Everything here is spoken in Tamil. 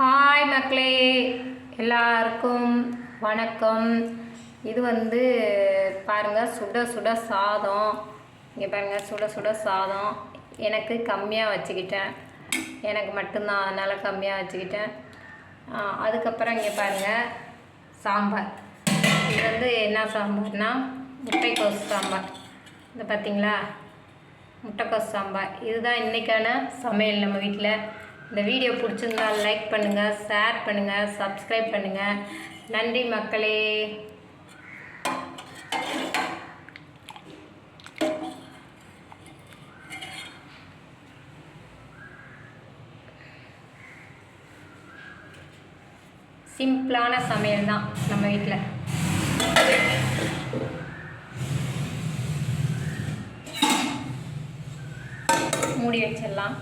ஹாய் மக்களே. எல்லாருக்கும் வணக்கம். இது வந்து பாருங்கள் சுட சுட சாதம். இங்கே பாருங்கள் சுட சுட சாதம். எனக்கு கம்மியாக வச்சுக்கிட்டேன். எனக்கு மட்டும்தான் அதனால் கம்மியாக வச்சுக்கிட்டேன். அதுக்கப்புறம் இங்கே பாருங்கள் சாம்பார். இது வந்து என்ன சாம்பார்னா முட்டைக்கோஸ் சாம்பார். இது பார்த்தீங்களா முட்டைக்கோஸ் சாம்பார். இதுதான் இன்றைக்கான சமையல் நம்ம வீட்டில் இந்த வீடியோ பிடிச்சிருந்தா லைக் பண்ணுங்கள் ஷேர் பண்ணுங்கள் சப்ஸ்கிரைப் பண்ணுங்கள் நன்றி மக்களே. சிம்பிளான சமையல் தான் நம்ம வீட்டில் மூடி வச்சிடலாம்.